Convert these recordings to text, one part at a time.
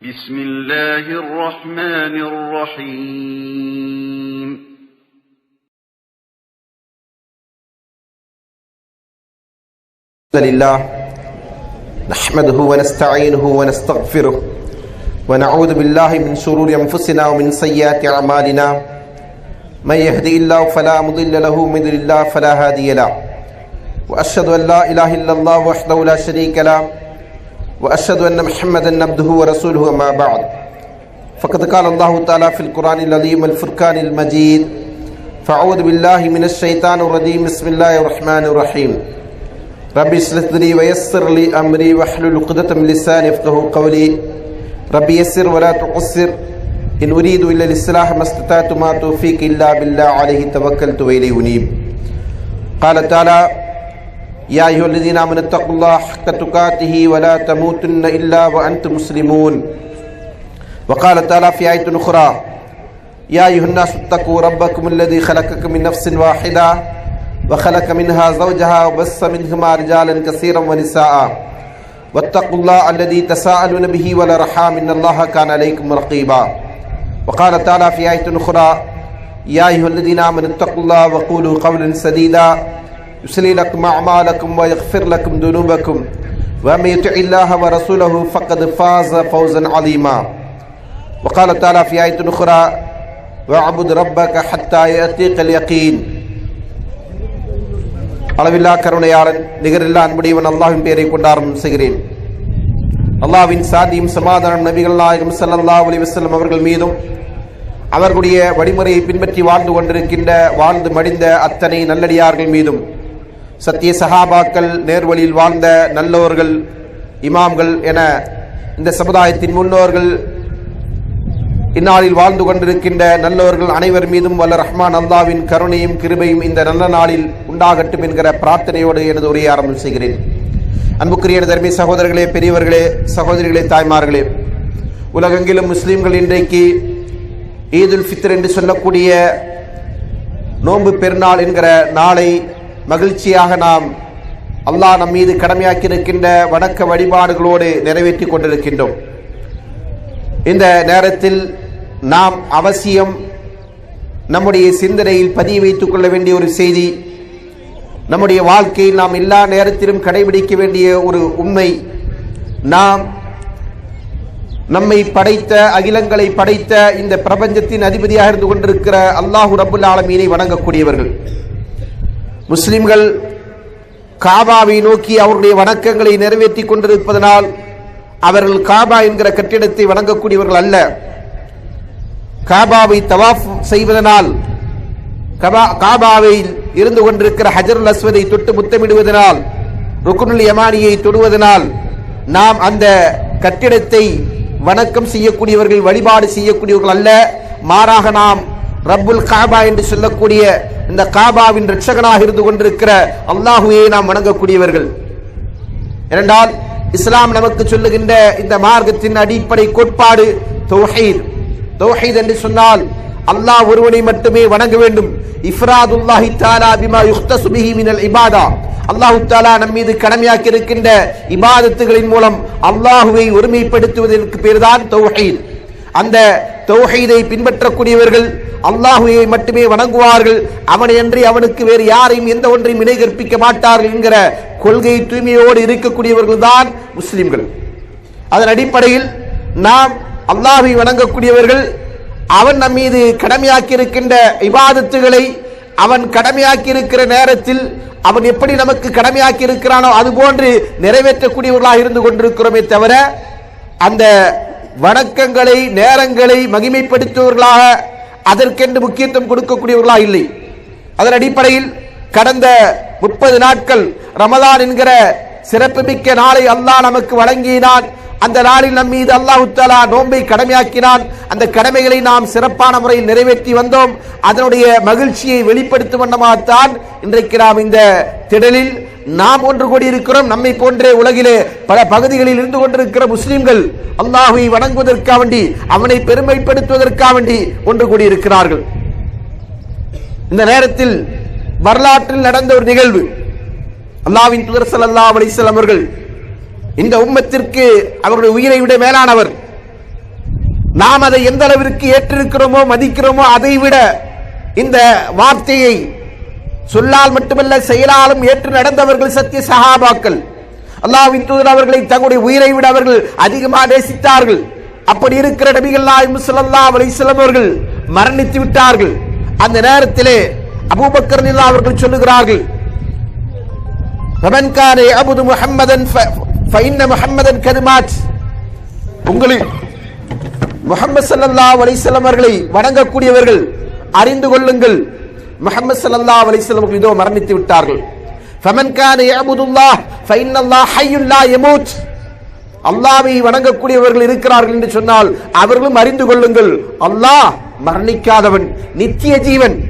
بسم الله الرحمن الرحيم. لله. نحمده ونستعينه ونستغفره ونعوذ بالله من شرور أنفسنا ومن سيئات أعمالنا. من يهدي الله فلا مضل له يضلل الله فلا هادي له. وأشهد أن لا إله إلا الله وحده لا شريك له. وأشهد أن محمدا عبده ورسوله أما بعد. فقد قال الله تعالى في القرآن العظيم الفرقان المجيد فأعوذ بالله من الشيطان الرجيم. بسم الله الرحمن الرحيم. ربي اشرح لي ويسر لي أمري واحلل عقدة من لساني يفقهوا قولي. ربي يسر ولا تعسر. إن أريد إلا الإصلاح ما استطعت ما توفيق إلا بالله عليه توكلت وإليه أنيب. قال تعالى يا أيها الذين آمنوا اتقوا الله حق تقاته ولا تموتن إلا وأنتم مسلمون. وقال تعالى في آية أخرى يا أيها الناس اتقوا ربكم الذي خلقكم من نفس واحدة وخلق منها زوجها وبث منهما رجالا كثيرا ونساء. واتقوا الله الذي تساءلون به والأرحام إن الله كان عليكم رقيبا. وقال تعالى في آية أخرى يا أيها الذين آمنوا اتقوا الله وقولوا قولا سديدا. يسلي لكم أعمالكم ويغفر لكم ذنوبكم ومن يطع الله ورسوله فقد فاز فوزا عظيما وقال تعالى في آية أخرى واعبد ربك حتى يأتيك اليقين அளவில்லா கருணையாளன் நிகரில்லா அன்புடையவன் அல்லாஹ்வின் பெயரை கொண்டு ஆரம்பம் செய்கிறேன் அல்லாஹ்வின் சாந்தியும் சமாதானம் நபிகள் நாயகம் ஸல்லல்லாஹு அலைஹி வஸல்லம் அவர்கள் மீதும் அவர்களுடைய வழிமுறையை பின்பற்றி வாழ்ந்து கொண்டிருக்கின்ற வாழ்ந்து மடிந்த அத்தனை நல்லடியார்கள் மீதும் சத்திய சஹாபாக்கள் நேர்வழியில் வாழ்ந்த நல்லோர்கள் இமாம்கள் என இந்த சமுதாயத்தின் முன்னோர்கள் இந்நாளில் வாழ்ந்து கொண்டிருக்கின்ற நல்லவர்கள் அனைவர் மீதும் வல்ல ரஹ்மான் அல்லாவின் கருணையும் கிருபையும் இந்த நல்ல நாளில் உண்டாகட்டும் என்கிற பிரார்த்தனையோடு எனது உரையை ஆரம்பம் செய்கிறேன். அன்புக்குரிய தர்மி சகோதரர்களே பெரியவர்களே சகோதரிகளே தாய்மார்களே உலகெங்கிலும் முஸ்லீம்கள் இன்றைக்கு ஈதுல் ஃபித்ர் என்று சொல்லக்கூடிய நோன்பு பெருநாள் என்கிற நாளை மகிழ்ச்சியாக நாம் அல்லாஹ் நம் மீது கடமையாக்கி இருக்கின்ற வணக்க வழிபாடுகளோடு நிறைவேற்றி கொண்டிருக்கின்றோம். இந்த நேரத்தில் நாம் அவசியம் நம்முடைய சிந்தனையில் பதிய வைத்துக் கொள்ள வேண்டிய ஒரு செய்தி நம்முடைய வாழ்க்கையில் நாம் எல்லா நேரத்திலும் கடைபிடிக்க வேண்டிய ஒரு உண்மை. நாம் நம்மை படைத்த அகிலங்களை படைத்த இந்த பிரபஞ்சத்தின் அதிபதியாக இருந்து கொண்டிருக்கிற அல்லாஹு ரபுல் ஆலமீனை வணங்கக்கூடியவர்கள். முஸ்லிம்கள் காபாவை நோக்கி அவருடைய வணக்கங்களை நிறைவேற்றி கொண்டிருப்பதனால் அவர்கள் காபா என்கிற கட்டிடத்தை வணங்கக்கூடியவர்கள் அல்ல. காபாவை தவாஃப் செய்வதனால் காபாவில் இருந்து கொண்டிருக்கிற ஹஜருல் அஸ்வதை தொட்டு முத்தமிடுவதனால் ருக்குனுல் யமானியை தொடுவதனால் நாம் அந்த கட்டிடத்தை வணக்கம் செய்யக்கூடியவர்கள் வழிபாடு செய்யக்கூடியவர்கள் அல்ல. மாறாக நாம் ரப்புல் காபா என்று சொல்லக்கூடிய இந்த காபாவின் ரட்சகனாக இருந்து கொண்டிருக்கிற அல்லாஹுவை நாம் வணங்கக்கூடியவர்கள். இரண்டால் இஸ்லாம் நமக்கு சொல்லுகின்ற இந்த மார்க்கத்தின் அடிப்படை கோட்பாடு தௌஹீத். தௌஹீத் என்று சொன்னால் அல்லாஹ் ஒருவனை மட்டுமே வணங்க வேண்டும். இஃப்ராதுல்லாஹி தாலா பிமா யுக்தசு பிஹி மினல் இபாதா. அல்லாஹ் தாலா நம் மீது கடமையாக்கி இருக்கின்ற இபாதத்துகளின் மூலம் அல்லாஹுவை ஒருமைப்படுத்துவதற்கு பேர்தான் தௌஹீத். அந்த தௌஹீதை பின்பற்றக்கூடியவர்கள் அல்லாஹுவை மட்டுமே வணங்குவார்கள். அவனையன்றி அவனுக்கு வேறு யாரையும் எந்த ஒன்றையும் இணை கற்பிக்க மாட்டார்கள் என்கிற கொள்கை தூய்மையோடு இருக்கக்கூடியவர்கள் தான் முஸ்லிம்கள். அதன் அடிப்படையில் நாம் அல்லாஹை வணங்கக்கூடியவர்கள் அவன் நம் மீது கடமையாக்கி இருக்கின்ற இபாதத்துகளை அவன் கடமையாக்கி இருக்கிற நேரத்தில் அவன் எப்படி நமக்கு கடமையாக்கி இருக்கிறானோ அதுபோன்று நிறைவேற்றக்கூடியவர்களாக இருந்து கொண்டிருக்கிறோமே தவிர அந்த வணக்கங்களை நேரங்களை மகிமைப்படுத்துவர்களாக அதற்கென்று முக்கியத்துவம் கொடுக்கக்கூடியவர்களா இல்லை. அதன் அடிப்படையில் கடந்த முப்பது நாட்கள் ரமதான் என்கிற சிறப்புமிக்க நாளை அல்லாஹ் நமக்கு வழங்கினான். அந்த நாளில் நம் மீது அல்லாஹு தஆலா நோன்பை கடமையாக்கினான். அந்த கடமைகளை நாம் சிறப்பான முறையில் நிறைவேற்றி வந்தோம். அதனுடைய மகிழ்ச்சியை வெளிப்படுத்தும் வண்ணமாகத்தான் இன்றைக்கு நாம் இந்த திடலில் நாம் ஒன்று கூடி இருக்கிறோம் நம்மை போன்றே உலகிலே பல பகுதிகளில் இருந்து கொண்டிருக்கிற முஸ்லிம்கள். அல்லாஹுவை வணங்குவதற்காக வேண்டி அவனை பெருமைப்படுத்துவதற்காக வேண்டி ஒன்று கூடி இருக்கிறார்கள் இந்த நேரத்தில் வரலாற்றில் நடந்த ஒரு நிகழ்வு. அல்லாவின் துதர் சல்லா அலைஹி அவர்கள் இந்த உம்மத்திற்கு அவருடைய உயிரை விட மேலானவர். நாம் அதை எந்த அளவிற்கு ஏற்றிருக்கிறோமோ மதிக்கிறோமோ அதை விட இந்த வார்த்தையை சொல்லால் மட்டுமல்ல செயலாலும் ஏற்று நடந்தவர்கள் சத்திய சஹாபாக்கள் அல்லாவின் தூதர் அவர்களை தங்களுடைய உயிரை விட அவர்கள் அதிகமாக நேசித்தார்கள். அப்படி இருக்கிற நபிகள் நாயகம் ஸல்லல்லாஹு அலைஹி அவர்கள் மரணித்து விட்டார்கள். அந்த நேரத்திலே அபூபக்கர் அவர்கள் சொல்லுகிறார்கள் ரமன்காரே அபுது யஅபுது முஹம்மதன் ஃப- முஹம்மதன் கதுமாத். உங்களில் முகமது சல்லா அலைஹி அவர்களை வணங்கக்கூடியவர்கள் அறிந்து கொள்ளுங்கள். முகமது சல்லா அலிஸ்லம் இதோ மரணித்து விட்டார்கள். அல்லாவை வணங்கக்கூடியவர்கள் இருக்கிறார்கள் என்று சொன்னால் அவர்களும் அறிந்து கொள்ளுங்கள். அல்லாஹ் மரணிக்காதவன் நித்திய ஜீவன்.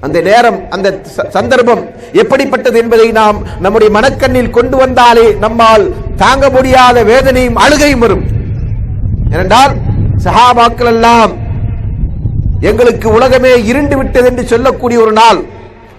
அந்த நேரம் அந்த ச- சந்தர்ப்பம் எப்படிப்பட்டது என்பதை நாம் நம்முடைய மனக்கண்ணில் கொண்டு வந்தாலே நம்மால் தாங்க முடியாத வேதனையும் அழுகையும் வரும். ஏனென்றால் சஹாபாக்கள் எல்லாம் எங்களுக்கு உலகமே இருண்டு விட்டது என்று சொல்லக்கூடிய ஒரு நாள்.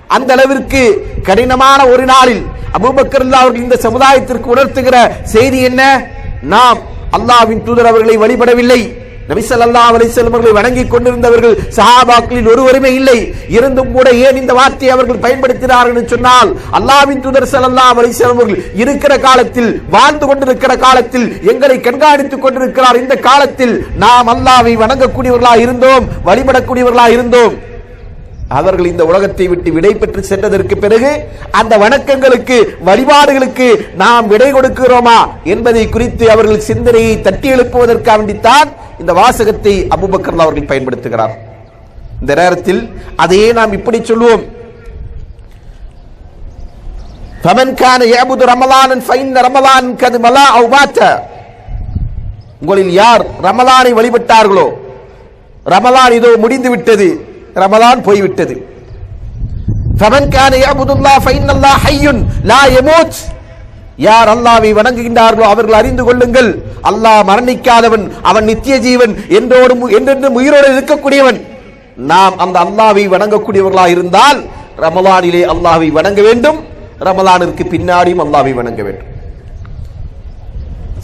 அந்த அளவிற்கு கடினமான ஒரு நாளில் அபுபக்கர்லா அவர்கள் இந்த சமுதாயத்திற்கு உணர்த்துகிற செய்தி என்ன? நாம் அல்லாவின் தூதர் அவர்களை வழிபடவில்லை. நபிசல்லா ஸல்லல்லாஹு அலைஹி வணங்கிக் கொண்டிருந்தவர்கள் சஹாபாக்களில் ஒருவருமே இல்லை. இருந்தும் கூட ஏன் இந்த வார்த்தையை அவர்கள் பயன்படுத்தினார்கள் என்று சொன்னால் அல்லாவின் தூதர் சல்லா அலைஹி இருக்கிற காலத்தில் வாழ்ந்து கொண்டிருக்கிற காலத்தில் எங்களை கண்காணித்துக் கொண்டிருக்கிறார். இந்த காலத்தில் நாம் அல்லாவை வணங்கக்கூடியவர்களாக இருந்தோம் வழிபடக்கூடியவர்களாக இருந்தோம். அவர்கள் இந்த உலகத்தை விட்டு விடை பெற்று சென்றதற்கு பிறகு அந்த வணக்கங்களுக்கு வழிபாடுகளுக்கு நாம் விடை கொடுக்கிறோமா என்பதை குறித்து அவர்கள் சிந்தனையை தட்டி எழுப்புவதற்காக வேண்டித்தான் இந்த வாசகத்தை அபுபக்கர்லா அவர்கள் பயன்படுத்துகிறார். இந்த நேரத்தில் அதையே நாம் இப்படி சொல்லுவோம் உங்களில் யார் ரமலானை வழிபட்டார்களோ ரமலான் இதோ முடிந்து விட்டது ரமலான் போய்விட்டது. ஃபமன் கான யஅபுதுல்லாஹ் ஃபைன்னல்லாஹ் ஹய்யுன் லா யமூத். யார் அல்லாவை வணங்குகின்றார்களோ அவர்கள் அறிந்து கொள்ளுங்கள். அல்லாஹ் மரணிக்காதவன் அவன் நித்திய ஜீவன் என்றோடு என்றென்றும் உயிரோடு இருக்கக்கூடியவன். நாம் அந்த அல்லாவை வணங்கக்கூடியவர்களாக இருந்தால் ரமலானிலே அல்லாவை வணங்க வேண்டும். ரமலானிற்கு பின்னாடியும் அல்லாவை வணங்க வேண்டும்.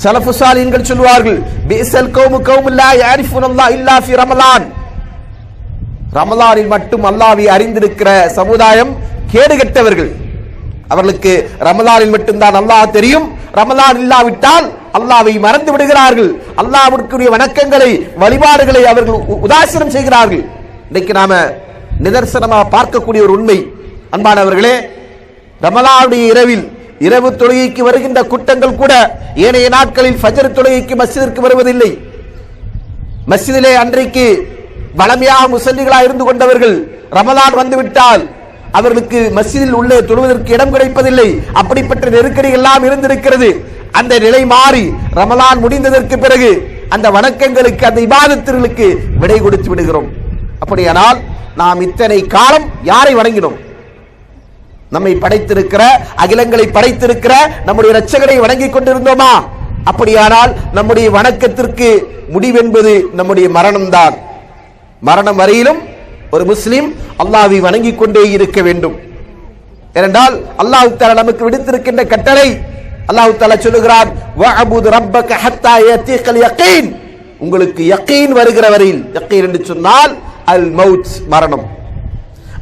சலஃபுசாலின்கள் சொல்வார்கள் பேசல் கௌமு கௌமுல்லா யாரிஃபுன் அல்லாஹ் இல்லா ஃபி ரமலான். ரமலானில் மட்டும் அல்லாவை அறிந்திருக்கிற சமுதாயம் கேடுகெட்டவர்கள். அவர்களுக்கு ரமலானில் மட்டும்தான் அல்லாஹ் தெரியும். ரமலான் இல்லாவிட்டால் அல்லாவை மறந்து விடுகிறார்கள். அல்லாஹ்விற்குரிய வணக்கங்களை வழிபாடுகளை அவர்கள் உ- உதாசீனம் செய்கிறார்கள். இன்னைக்கு நாம நிதர்சனமாக பார்க்கக்கூடிய ஒரு உண்மை. அன்பானவர்களே ரமலானுடைய இரவில் இரவு தொழுகைக்கு வருகின்ற கூட்டங்கள் கூட ஏனைய நாட்களில் ஃபஜர் தொழுகைக்கு மஸ்ஜிதிற்கு வருவதில்லை. மஸ்ஜிதிலே அன்றைக்கு வளமையாக முசல்லிகளாக இருந்து கொண்டவர்கள் ரமலான் வந்துவிட்டால் அவர்களுக்கு மசிதில் உள்ளே தொழுவதற்கு இடம் கிடைப்பதில்லை. அப்படிப்பட்ட நெருக்கடி எல்லாம் இருந்திருக்கிறது. அந்த நிலை மாறி ரமலான் முடிந்ததற்கு பிறகு அந்த வணக்கங்களுக்கு அந்த இபாதத்திற்கு விடை கொடுத்து விடுகிறோம். அப்படியானால் நாம் இத்தனை காலம் யாரை வணங்கினோம்? நம்மை படைத்திருக்கிற அகிலங்களை படைத்திருக்கிற நம்முடைய இரட்சகரை வணங்கிக் கொண்டிருந்தோமா? அப்படியானால் நம்முடைய வணக்கத்திற்கு முடிவென்பது நம்முடைய மரணம்தான். மரணம் வரையிலும் ஒரு முஸ்லீம் அல்லாவை வணங்கிக் கொண்டே இருக்க வேண்டும். ஏனென்றால் அல்லாஹ் தாலா நமக்கு விடுத்திருக்கின்ற கட்டளை. அல்லாஹ் தாலா சொல்லுகிறான் உங்களுக்கு யக்கீன் வருகிற வரையில் யக்கீன் என்று சொன்னால் அல் மவுத் மரணம்.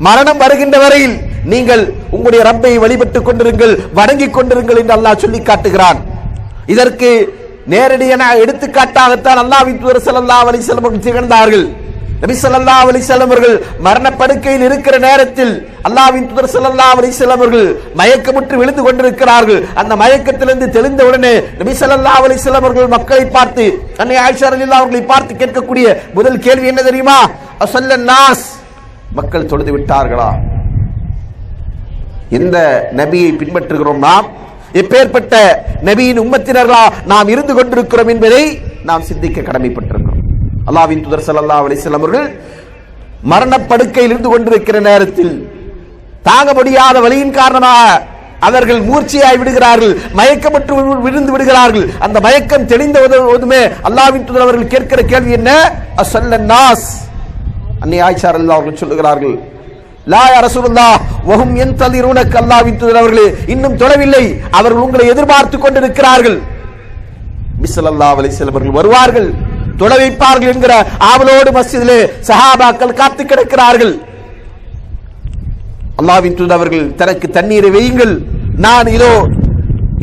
மரணம் வருகின்ற வரையில் நீங்கள் உங்களுடைய ரப்பை வழிபட்டுக் கொண்டிருங்கள் வணங்கிக் கொண்டிருங்கள் என்று அல்லாஹ் சொல்லி காட்டுகிறான். இதற்கு நேரடியான எடுத்துக்காட்டாகத்தான் அல்லாஹ் தூதர் ஸல்லல்லாஹு அலைஹி வஸல்லம் அவர்கள் திகழ்ந்தார்கள் நபி சொல்லல்லா அலைஹி அவர்கள் மரணப்படுக்கையில் இருக்கிற நேரத்தில் அல்லாவின் துதர் சொல்லல்லா அலைஹி அவர்கள் மயக்கமுற்று விழுந்து கொண்டிருக்கிறார்கள். அந்த மயக்கத்திலிருந்து தெளிந்த உடனே நபி சொல்லல்லா அலைஹி அவர்கள் மக்களை பார்த்து அன்னை ஆயிஷா ரலியல்லாஹு அவர்களை பார்த்து கேட்கக்கூடிய முதல் கேள்வி என்ன தெரியுமா? அசல்ல நாஸ். மக்கள் தொழுது விட்டார்களா? எந்த நபியை பின்பற்றுகிறோம் நாம்? எப்பேற்பட்ட நபியின் உம்மத்தினர்களா நாம் இருந்து கொண்டிருக்கிறோம் என்பதை நாம் சிந்திக்க கடமைப்பட்டிருக்கிறோம். அல்லாவின் துதர் சல்லா அலைஹி அவர்கள் மரணப்படுக்கையில் இருந்து கொண்டிருக்கிற நேரத்தில் தாங்க முடியாத வழியின் காரணமாக அவர்கள் மூர்ச்சியாய் விடுகிறார்கள் மயக்கப்பட்டு விழுந்து விடுகிறார்கள். அந்த மயக்கம் தெளிந்த போதுமே அல்லாவின் துதர் அவர்கள் கேட்கிற கேள்வி என்ன? அசல்ல நாஸ். அன்னை ஆயிஷா அல்லா அவர்கள் சொல்லுகிறார்கள் லா அரசுல்லா ரசூலுல்லாஹ் என் தலிரூனக் அல்லாவின் துதர் அவர்களே இன்னும் தொடவில்லை அவர்கள் உங்களை எதிர்பார்த்து கொண்டிருக்கிறார்கள். நபி அல்லா அலைஹி அவர்கள் வருவார்கள். தொலை வைப்பார்கள் என்கிற ஆவலோடு மஸ்ஜிதிலே சஹாபாக்கள் காத்து கிடக்கிறார்கள். அல்லாவின் தூதர் அவர்கள் தனக்கு தண்ணீரை வையுங்கள். நான் இதோ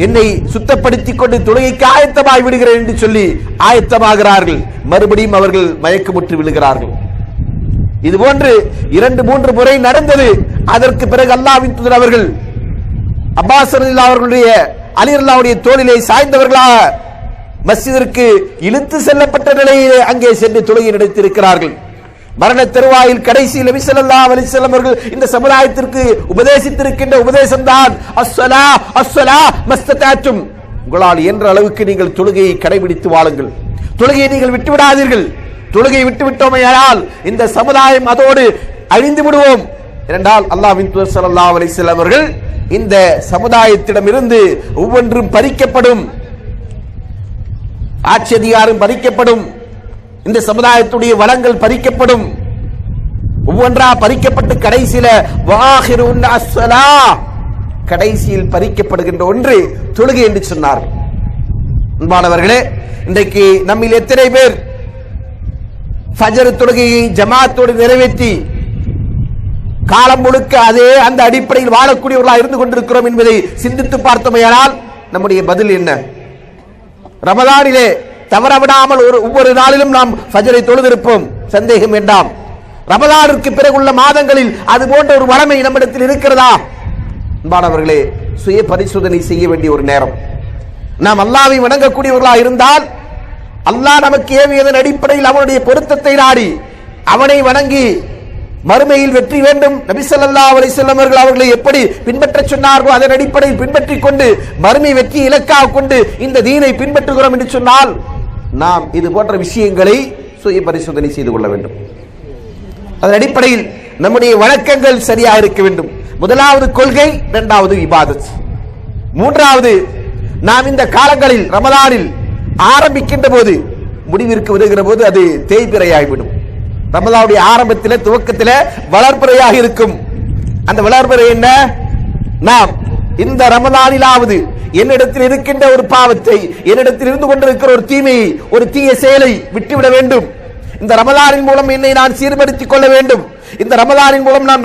என்னை சுத்தப்படுத்திக் கொண்டு தொழுகைக்கு ஆயத்தமாய் விடுகிறேன் என்று சொல்லி ஆயத்தமாகிறார்கள். மறுபடியும் அவர்கள் மயக்கமுற்று விழுகிறார்கள். இது போன்று இரண்டு மூன்று முறை நடந்தது. அதற்கு பிறகு அல்லாவின் தூதர் அவர்கள் அப்பாஸ் அவர்களுடைய அலி அல்லாவுடைய தோளிலே சாய்ந்தவர்களாக மஸ்ஜிதிற்கு இழுத்து செல்லப்பட்ட நிலையிலே அங்கே சென்று தொழுகை நடத்தியிருக்கிறார்கள் மரண தருவாயில் கடைசி நபி ஸல்லல்லாஹு அலைஹி வஸல்லம் அவர்கள் இந்த சமுதாயத்திற்கு உபதேசித்திருக்கின்ற உபதேசம் தான் அஸ்ஸலா அஸ்ஸலா மஸ்ததாத்தும். உங்களால் என்ற அளவுக்கு நீங்கள் தொழுகையை கடைபிடித்து வாழுங்கள். தொழுகையை நீங்கள் விட்டு விடாதீர்கள் தொழுகையை விட்டுவிட்டோமையானால் இந்த சமுதாயம் அதோடு அழிந்து விடுவோம். இரண்டால் அல்லாஹ்வின் தூதர் ஸல்லல்லாஹு அலைஹி வஸல்லம் அவர்கள் இந்த சமுதாயத்திடமிருந்து ஒவ்வொன்றும் பறிக்கப்படும். ஆட்சி அதிகாரம் பறிக்கப்படும். இந்த சமுதாயத்துடைய வளங்கள் பறிக்கப்படும். ஒவ்வொன்றா பறிக்கப்பட்டு கடைசியில கடைசியில் பறிக்கப்படுகின்ற ஒன்று தொழுகை என்று சொன்னார். அன்பானவர்களே இன்றைக்கு நம்மில் எத்தனை பேர் ஃபஜர் தொழுகையை ஜமாத்தோடு நிறைவேற்றி காலம் முழுக்க அதே அந்த அடிப்படையில் வாழக்கூடியவர்களாக இருந்து கொண்டிருக்கிறோம் என்பதை சிந்தித்து பார்த்தோமையானால் நம்முடைய பதில் என்ன? ரமதானிலே தவறவிடாமல் ஒரு ஒவ்வொரு நாளிலும் நாம் ஃபஜரை தொழுதிருப்போம். சந்தேகம் வேண்டாம். ரமதானிற்கு பிறகுள்ள மாதங்களில் அது போன்ற ஒரு வளமை நம்மிடத்தில் இருக்கிறதா? அன்பானவர்களே சுய பரிசோதனை செய்ய வேண்டிய ஒரு நேரம். நாம் அல்லாவை வணங்கக்கூடியவர்களாக இருந்தால் அல்லாஹ் நமக்கு ஏவியதன் அடிப்படையில் அவனுடைய பொருத்தத்தை நாடி அவனை வணங்கி மறுமையில் வெற்றி வேண்டும். நபி சொல்லா அலி வஸல்லம் அவர்களை எப்படி பின்பற்றச் சொன்னார்களோ அதன் அடிப்படையில் பின்பற்றிக் கொண்டு மறுமை வெற்றி இலக்காக கொண்டு இந்த தீனை பின்பற்றுகிறோம் என்று சொன்னால் நாம் இது போன்ற விஷயங்களை சுய பரிசோதனை செய்து கொள்ள வேண்டும். அதன் அடிப்படையில் நம்முடைய வழக்கங்கள் சரியாக இருக்க வேண்டும். முதலாவது கொள்கை இரண்டாவது இபாதத். மூன்றாவது நாம் இந்த காலங்களில் ரமலானில் ஆரம்பிக்கின்ற போது முடிவிற்கு வருகிற போது அது தேய்பிரையாகிவிடும். ரமலாவுடைய ஆரம்பத்தில் துவக்கத்தில் வளர்ப்புறையாக இருக்கும். அந்த வளர்ப்புறை என்ன? நாம் இந்த ரமலானிலாவது என்னிடத்தில் இருக்கின்ற ஒரு பாவத்தை என்னிடத்தில் இருந்து கொண்டிருக்கிற ஒரு தீமையை ஒரு தீய செயலை விட்டுவிட வேண்டும். இந்த ரமலானின் மூலம் என்னை நான் சீர்படுத்திக் கொள்ள வேண்டும். இந்த ரமலானின் மூலம் நான்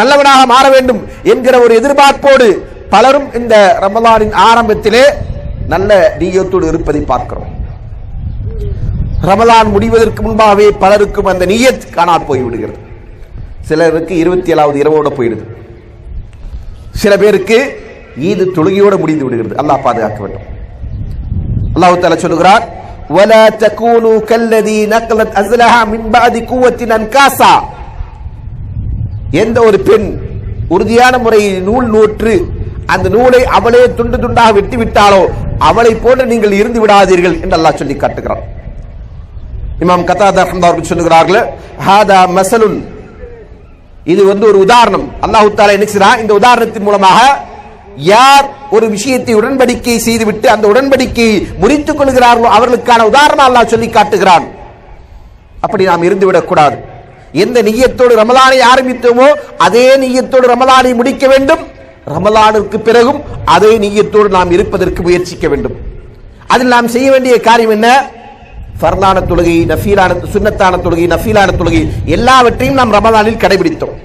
நல்லவனாக மாற வேண்டும் என்கிற ஒரு எதிர்பார்ப்போடு பலரும் இந்த ரமலானின் ஆரம்பத்திலே நல்ல நீயத்தோடு இருப்பதை பார்க்கிறோம். ரமலான் முடிவதற்கு முன்பாகவே பலருக்கும் அந்த நியத் காணால் போய்விடுகிறது சிலருக்கு இருபத்தி ஏழாவது இரவோட போயிடுது சில பேருக்கு ஈது தொழுகையோட முடிந்து விடுகிறது அல்லாஹ் பாதுகாக்க வேண்டும் அல்லாஹ் தஆலா சொல்லுகிறார் ولا تكونوا كالذي نقلت أزلها من بعد قوة أنكاسا எந்த ஒரு பெண் உறுதியான முறையில் நூல் நூற்று அந்த நூலை அவளே துண்டு துண்டாக வெட்டி விட்டாலோ அவளை போன்று நீங்கள் இருந்து விடாதீர்கள் என்று அல்லாஹ் சொல்லி காட்டுகிறான் இமாம் கத்தாதா ரஹ்மத்துல்லாஹி அவர்கள் சொல்லுகிறார்கள் ஹாதா மசலுன். இது வந்து ஒரு உதாரணம். அல்லாஹு தாலா என்ன இந்த உதாரணத்தின் மூலமாக யார் ஒரு விஷயத்தை உடன்படிக்கை செய்துவிட்டு அந்த உடன்படிக்கையை முறித்துக் கொள்கிறார்களோ அவர்களுக்கான உதாரணம் அல்லாஹ் சொல்லி காட்டுகிறான். அப்படி நாம் இருந்துவிடக்கூடாது எந்த நீயத்தோடு ரமலானை ஆரம்பித்தோமோ அதே நீயத்தோடு ரமலானை முடிக்க வேண்டும். ரமலானுக்கு பிறகும் அதே நீயத்தோடு நாம் இருப்பதற்கு முயற்சிக்க வேண்டும். அதில் நாம் செய்ய வேண்டிய காரியம் என்ன? ஃபர்லான தொழுகை நஃபீலான சுன்னத்தான தொழுகை நஃபீலான தொழுகை எல்லாவற்றையும் நாம் ரமலானில் கடைபிடித்தோம்.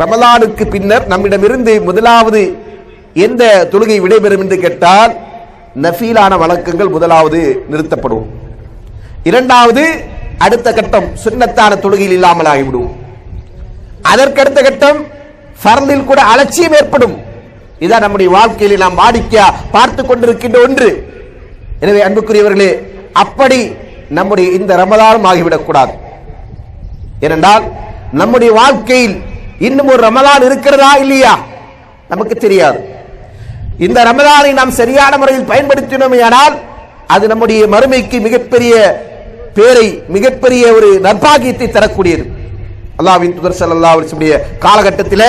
ரமலானுக்கு பின்னர் நம்மிடமிருந்து முதலாவது எந்த தொழுகை விடைபெறும் என்று கேட்டால் நஃபீலான வழக்கங்கள் முதலாவது நிறுத்தப்படும். இரண்டாவது அடுத்த கட்டம் சுன்னத்தான தொழுகையில் இல்லாமல் ஆகிவிடும். அதற்கடுத்த கட்டம் ஃபர்லில் கூட அலட்சியம் ஏற்படும். இதான் நம்முடைய வாழ்க்கையில் நாம் வாடிக்கையா பார்த்து கொண்டிருக்கின்ற ஒன்று. எனவே அன்புக்குரியவர்களே அப்படி நம்முடைய இந்த ரமதானம் ஆகிவிடக்கூடாது ஏனென்றால் நம்முடைய வாழ்க்கையில் இன்னும் ஒரு ரமலான் இருக்கிறதா இல்லையா? நமக்கு தெரியாது. இந்த ரமலானை நாம் சரியான முறையில் பயன்படுத்தினோமேயானால் அது நம்முடைய மறுமைக்கு மிகப்பெரிய பேரை மிகப்பெரிய ஒரு நற்பாகியத்தை தரக்கூடியது. அல்லாவின் துதர்சல் ஸல்லல்லாஹு அலைஹி காலகட்டத்தில்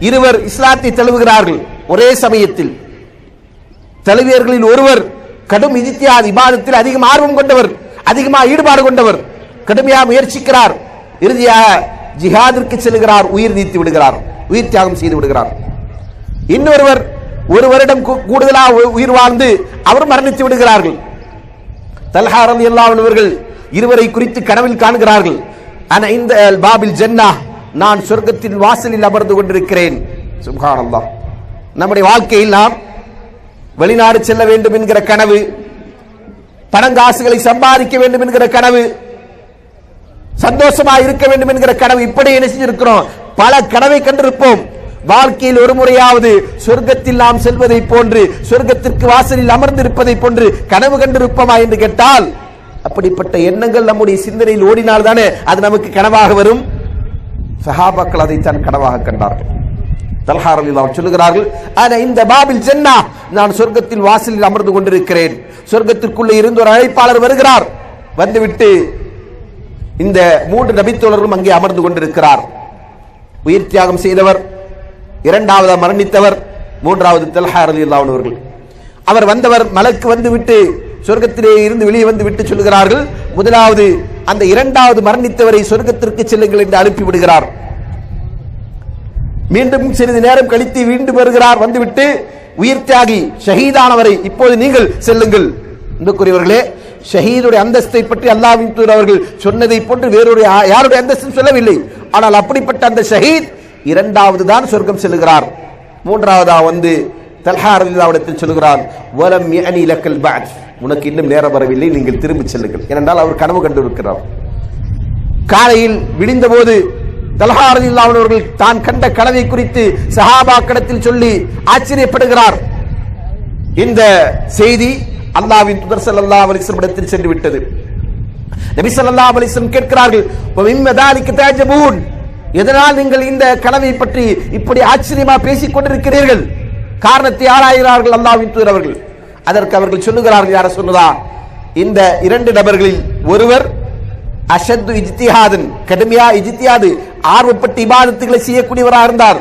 இருவர் இஸ்லாத்தை தழுவுகிறார்கள். ஒரே சமயத்தில். தழுவியர்களில் ஒருவர் கடும் இதித்தியாத் விவாதத்தில் அதிகம் ஆர்வம் கொண்டவர் அதிகமாக ஈடுபாடு கொண்டவர். கடுமையாக முயற்சிக்கிறார். இறுதியாக ஜிஹாதிற்கு செல்கிறார் உயிர் நீத்து விடுகிறார் உயிர் தியாகம் செய்து விடுகிறார். இன்னொருவர் ஒரு வருடம் கூடுதலாக உ- உயிர் வாழ்ந்து அவர் மரணித்து விடுகிறார்கள். தல்ஹாரம் ரலியல்லாஹு அன்ஹு இருவரை குறித்து கனவில் காண்கிறார்கள். ஆனா இந்த பாபில் ஜன்னா நான் சொர்க்கத்தின் வாசலில் அமர்ந்து கொண்டிருக்கிறேன். சுப்ஹானல்லாஹ். நம்முடைய வாழ்க்கையில் நாம் வெளிநாடு செல்ல வேண்டும் என்கிற கனவு பணங்காசுகளை சம்பாதிக்க வேண்டும் என்கிற கனவு சந்தோஷமா இருக்க வேண்டும் என்கிற கனவு இப்படி என்ன செஞ்சிருக்கிறோம்? பல கனவை கண்டிருப்போம். வாழ்க்கையில் ஒரு முறையாவது சொர்க்கத்தில் நாம் செல்வதை போன்று சொர்க்கத்திற்கு வாசலில் அமர்ந்திருப்பதை போன்று கனவு கண்டிருப்போமா என்று கேட்டால் அப்படிப்பட்ட எண்ணங்கள் நம்முடைய சிந்தனையில் ஓடினால் தானே அது நமக்கு கனவாக வரும்? சஹாபாக்கள் அதைத்தான் கனவாக கண்டார்கள். தல்ஹார் அலிலாஹ் சொல்லுகிறார்கள் ஆனா இந்த பாபில் சென்னா நான் சொர்க்கத்தில் வாசலில் அமர்ந்து கொண்டிருக்கிறேன் சொர்க்கத்திற்குள்ளே இருந்து ஒரு அழைப்பாளர் வருகிறார் வந்துவிட்டு இந்த மூன்று நபித்தோழரும் அங்கே அமர்ந்து கொண்டிருக்கிறார் உயிர் தியாகம் செய்தவர் இரண்டாவது மரணித்தவர் மூன்றாவது தல்ஹார் அலிலாஹ் அவர்கள் அவர் வந்தவர் மலக்கு வந்து விட்டு சொர்க்கத்திலே இருந்து வெளியே வந்து விட்டு சொல்லுகிறார்கள் முதலாவது அந்த இரண்டாவது மரணித்தவரை சொர்க்கத்திற்கு செல்லுங்கள் என்று அனுப்பி விடுகிறார் மீண்டும் சிறிது நேரம் கழித்து மீண்டும் வருகிறார் வந்துவிட்டு உயிர் தியாகி ஷஹீதானவரை இப்போது நீங்கள் செல்லுங்கள். அன்புக்குரியவர்களே ஷஹீதுடைய அந்தஸ்தை பற்றி அல்லாவின் தூர் அவர்கள் சொன்னதை போன்று வேறொரு யாருடைய அந்தஸ்தும் சொல்லவில்லை. ஆனால் அப்படிப்பட்ட அந்த ஷஹீத் இரண்டாவது தான் சொர்க்கம் செல்கிறார் மூன்றாவதா வந்து தல்ஹா அலிலாவிடத்தில் சொல்லுகிறான் வலம் யஅனி லக்கல் பஅத். உனக்கு இன்னும் நேரம் வரவில்லை நீங்கள் திரும்பி செல்லுங்கள். ஏனென்றால் அவர் கனவு கண்டிருக்கிறார். காலையில் விடிந்தபோது தல்ஹார் அவர்கள் தான் கண்ட கனவை குறித்து சஹாபா கடத்தில் சொல்லி ஆச்சரியப்படுகிறார். இந்த செய்தி அல்லாவின் துதர் சல்லா அலிஸ்லம் இடத்தில் சென்று விட்டது. நபி சல்லா அலிஸ்லம் கேட்கிறார்கள் எதனால் நீங்கள் இந்த கனவை பற்றி இப்படி ஆச்சரியமா பேசிக் கொண்டிருக்கிறீர்கள்? காரணத்தை ஆராய்கிறார்கள் அல்லாவின் தூதர் அவர்கள். அதற்கு அவர்கள் சொல்லுகிறார்கள் யார சொன்னதா? இந்த இரண்டு நபர்களில் ஒருவர் அஷத்து இஜ்திஹாதன் கடுமையா இஜித்தியாது ஆர்வப்பட்டு இபாதத்துகளை செய்யக்கூடியவராக இருந்தார்.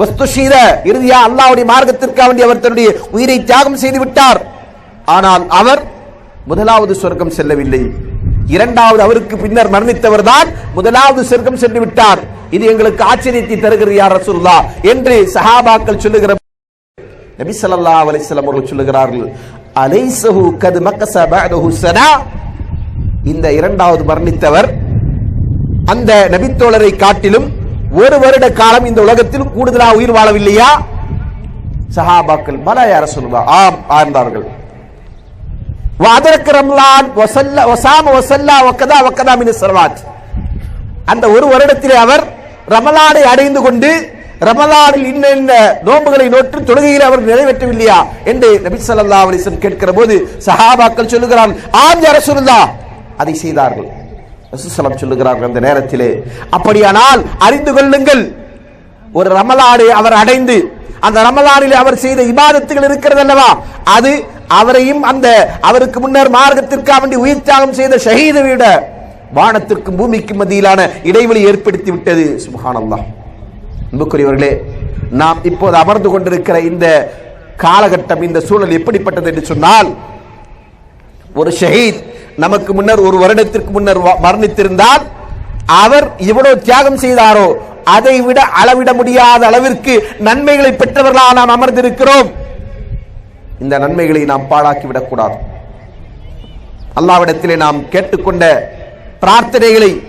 வஸ்துஷீர இறுதியா அல்லாவுடைய மார்க்கத்திற்காக வேண்டி அவர் தன்னுடைய உயிரை தியாகம் செய்து விட்டார் ஆனால் அவர் முதலாவது சொர்க்கம் செல்லவில்லை. இரண்டாவது அவருக்கு பின்னர் மரணித்தவர் தான் முதலாவது சொர்க்கம் சென்று விட்டார் இது எங்களுக்கு ஆச்சரியத்தை தருகிறது யார் ரசூல்லா என்று சஹாபாக்கள் சொல்லுகிற நபி சல்லா அலிஸ்லாம் அவர்கள் சொல்லுகிறார்கள் அலைசஹு கது மக்கஸ பஅதஹு இந்த இரண்டாவது மரணித்தவர் அந்த நபித்தோழரை காட்டிலும் ஒரு வருட காலம் இந்த உலகத்தில் கூடுதலாக உயிர் வாழவில்லையா? சஹாபாக்கள் பல யார சொல்லுவா ஆம் ஆழ்ந்தார்கள். வாதரக்கு ரம்லான் வசல்ல வசாம வசல்லா வக்கதா வக்கதா மின சர்வாத் அந்த ஒரு வருடத்திலே அவர் ரமலானை அடைந்து கொண்டு ரமலானில் இன்ன இன்ன நோன்புகளை நோற்று தொழுகையில் அவர் நிறைவேற்றவில்லையா என்று நபி சல்லா அலிசன் கேட்கிற போது சஹாபாக்கள் சொல்லுகிறான் ஆம் யா அதை செய்தார்கள். ரசூசலம் சொல்லுகிறார்கள் அந்த நேரத்திலே. அப்படியானால் அறிந்து கொள்ளுங்கள். ஒரு ரமலாடு அவர் அடைந்து அந்த ரமலானில் அவர் செய்த இபாதத்துகள் இருக்கிறது அல்லவா? அது அவரையும் அந்த அவருக்கு முன்னர் மார்க்கத்திற்காக வேண்டி உயிர் தியாகம் செய்த ஷஹீதை விட வானத்திற்கும் பூமிக்கும் மத்தியிலான இடைவெளி ஏற்படுத்தி விட்டது. சுபஹானல்லா அன்புக்குரியவர்களே நாம் இப்போது அமர்ந்து கொண்டிருக்கிற இந்த காலகட்டம் இந்த சூழல் எப்படிப்பட்டது என்று சொன்னால் ஒரு ஷஹீத் நமக்கு முன்னர் ஒரு வருடத்திற்கு முன்னர் வ- மரணித்திருந்தால் அவர் எவ்வளவு தியாகம் செய்தாரோ அதை விட அளவிட முடியாத அளவிற்கு நன்மைகளை பெற்றவர்களாக நாம் அமர்ந்திருக்கிறோம். இந்த நன்மைகளை நாம் பாழாக்கி விடக்கூடாது அல்லாவிடத்திலே நாம் கேட்டுக்கொண்ட பிரார்த்தனைகளை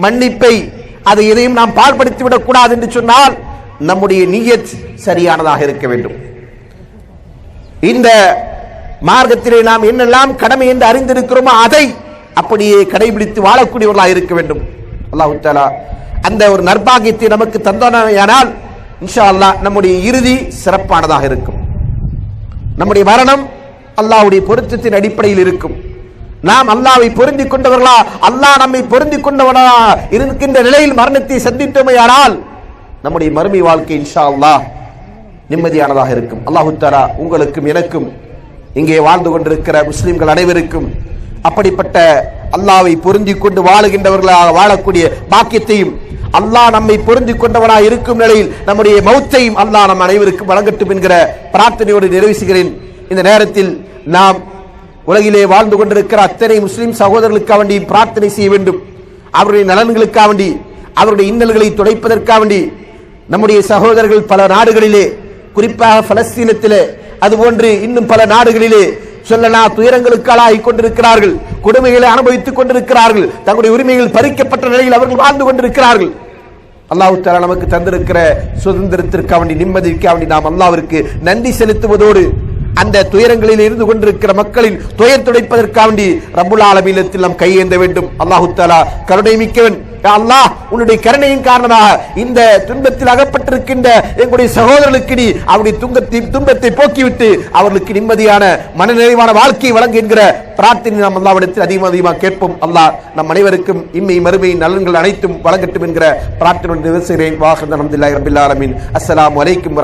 மன்னிப்பை அதை எதையும் நாம் பாழ்படுத்தி விடக்கூடாது என்று சொன்னால் நம்முடைய நீயத் சரியானதாக இருக்க வேண்டும். இந்த மார்க்கத்திலே நாம் என்னெல்லாம் கடமை என்று அறிந்திருக்கிறோமோ அதை அப்படியே கடைபிடித்து வாழக்கூடியவர்களாக இருக்க வேண்டும். அல்லாஹு தாலா அந்த ஒரு நர்பாகியத்தை நமக்கு தந்தோனால் இன்ஷா அல்லாஹ் நம்முடைய இறுதி சிறப்பானதாக இருக்கும். நம்முடைய மரணம் அல்லாவுடைய பொருத்தத்தின் அடிப்படையில் இருக்கும். நாம் அல்லாவை பொருந்தி கொண்டவர்களா? அல்லாஹ் நம்மை பொருந்தி கொண்டவனா? இருக்கின்ற நிலையில் மரணத்தை சந்தித்தோமையானால் நம்முடைய மறுமை வாழ்க்கை இன்ஷா அல்லாஹ் நிம்மதியானதாக இருக்கும். அல்லாஹு தாரா உங்களுக்கும் எனக்கும் இங்கே வாழ்ந்து கொண்டிருக்கிற முஸ்லிம்கள் அனைவருக்கும் அப்படிப்பட்ட அல்லாவை பொருந்தி கொண்டு வாழுகின்றவர்களாக வாழக்கூடிய பாக்கியத்தையும் அல்லாஹ் நம்மை பொருந்தி கொண்டவனாக இருக்கும் நிலையில் நம்முடைய மௌத்தையும் அல்லாஹ் நம் அனைவருக்கும் வழங்கட்டும் என்கிற பிரார்த்தனையோடு நிறைவேசுகிறேன். இந்த நேரத்தில் நாம் உலகிலே வாழ்ந்து கொண்டிருக்கிற அத்தனை முஸ்லிம் சகோதரர்களுக்காக வேண்டி பிரார்த்தனை செய்ய வேண்டும். அவருடைய நலன்களுக்காக வேண்டி அவருடைய இன்னல்களை துடைப்பதற்காக வேண்டி நம்முடைய சகோதரர்கள் பல நாடுகளிலே குறிப்பாக பலஸ்தீனத்திலே அதுபோன்று இன்னும் பல நாடுகளிலே சொல்லனா துயரங்களுக்கு ஆளாகிக் கொண்டிருக்கிறார்கள் கொடுமைகளை அனுபவித்துக் கொண்டிருக்கிறார்கள் தங்களுடைய உரிமைகள் பறிக்கப்பட்ட நிலையில் அவர்கள் வாழ்ந்து கொண்டிருக்கிறார்கள். அல்லாஹு தாலா நமக்கு தந்திருக்கிற சுதந்திரத்திற்கு வேண்டி நிம்மதிக்கு வேண்டி நாம் அல்லாவிற்கு நன்றி செலுத்துவதோடு அந்த துயரங்களில் இருந்து கொண்டிருக்கிற மக்களின் துயர் துடைப்பதற்காக வேண்டி ரப்புல் ஆலமீனத்தில் நாம் கையேந்த வேண்டும். அல்லாஹு தாலா கருணை மிக்கவன். அல்லாஹ் உன்னுடைய கருணையின் காரணமாக இந்த துன்பத்தில் அகப்பட்டிருக்கின்ற எங்களுடைய சகோதரர்களுக்கு நீ அவருடைய துன்பத்தை துன்பத்தை போக்கிவிட்டு அவர்களுக்கு நிம்மதியான மனநிறைவான வாழ்க்கையை வழங்குகின்ற பிரார்த்தனை நாம் அல்லாவிடத்தில் அதிகமாக அதிகமாக கேட்போம். அல்லாஹ் நம் அனைவருக்கும் இம்மை மறுமை நலன்கள் அனைத்தும் வழங்கட்டும் என்கிற பிரார்த்தனை செய்கிறேன். வாஹர் அஹமதுல்லாஹி ரபில் ஆலமீன். அஸ்ஸலாமு அலைக்கும்